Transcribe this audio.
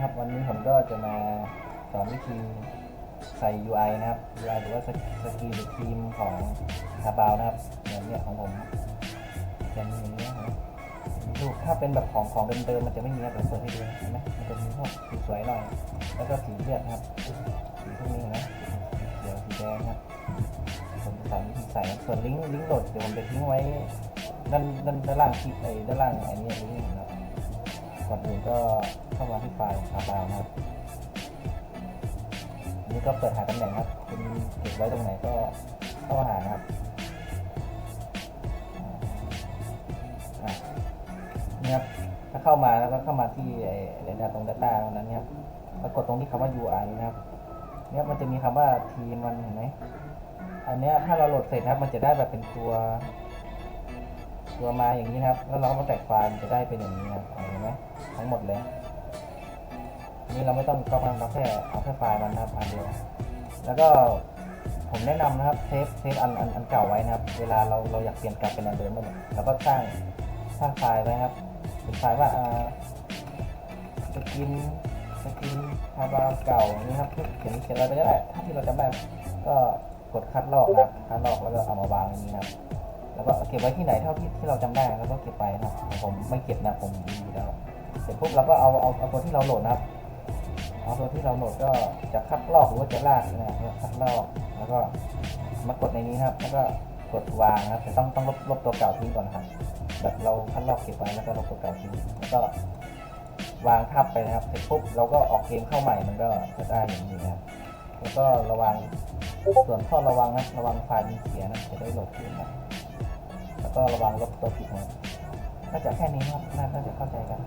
ครับ วันนี้ผมก็จะมาสอนวิธีใส่ UI นะครับ UI หรือว่าสสกีหรือทีมของคาบาวนะครับเหมือนเนี่ยของผมจะมีอย่างเงี้นะดูถ้าเป็นแบบของของเดิมๆมันจะไม่มีนะเดี๋ยวเปิดให้ดูเห็นไหมมันจะมีพวกสีสวยหน่อย แล้วก็สีเลือดนะครับสีพวกนี้นะเดี๋ยวสีแดงครับผมสอนวิธีใส่ส่วนลิงก์ลิงก์โหลดเดี๋ยวผมจะทิ้งไว้ด้านด้านด้านล่างคลิปไอ้ด้านล่างไอ้นี้ลิงก์นะครับ ก่อนอื่นก็เข้ามาที่ไฟล์คาบาวนะครับนนี้ก็เปิดหาตำแหน่งครับคุณเก็บไว้ตรงไหนก็เข้ามาหานะครับนี่ครับถ้าเข้ามาแล้วก็เข้ามาที่ไอ้เรดาตรง Data ตรงนั้นเนี่ยครับแล้วกดตรงที่คำว่า UI นะครับ เนี่ยมันจะมีคำว่าทีมมันเห็นไหมอันเนี้ยถ้าเราโหลดเสร็จนะครับมันจะได้แบบเป็นตัว ตัวมาอย่างนี้นะครับ แล้วเราก็มาแตกไฟล์มันจะได้เป็นอย่างนี้นะเห็นไหม ทั้งหมดเลย นี่เราไม่ต้องก็มันเราแค่เอาแค่ไฟล์มันนะครับอันเดียว แล้วก็ผมแนะนำนะครับเซฟเซฟอันอันอันเก่าไว้นะครับ เวลาเราเราอยากเปลี่ยนกลับเป็นอันเดิมมื่อไหร่เราก็สร้างสร้างไฟล์ไว้ครับเป็นไฟล์ว่าอ่าสกินสกินคาบาวเก่าอย่านี้ครับเขียนเขียนอะไรไปก็ได้ถ้าที่เราจำได้ก็กดคัดลอกนะครับคัดลอกแล้วก็เอามาวางอย่างนี้นะครับแล้วก็เก็บไว้ที่ไหนเท่าที่ที่เราจำได้แล้วก็เก็บไปนะครับผมไม่เก็บนะผมดีแล้ว เสร็จปุ๊บเราก็เอาเอาเอาตัวที่เราโหลดนะครับ เอาตัวที่เราโหลดก็จะคัดลอกหรือว่าจะลากนะครับคัดลอกแล้วก็มากดในนี้นะครับ แล้วก็กดวางนะครับแต่ต้องต้องลบลบตัวเก่าทิ้งก่อนครับแบบเราคัดลอกเก็บไว้แล้วก็ลบตัวเก่าทิ้งแล้วก็วางทับไปนะครับเสร็จปุ๊บเราก็ออกเกมเข้าใหม่มันก็จะได้อย่างนี้นะครับแล้วก็ระวังส่วนข้อระวังนะระวังไฟล์มันเสียนะจะได้หลดคืนนะแล้วก็ระวังลบตัวผิดนะ ก็จะแค่นี้ครับน่าจะเข้าใจกัน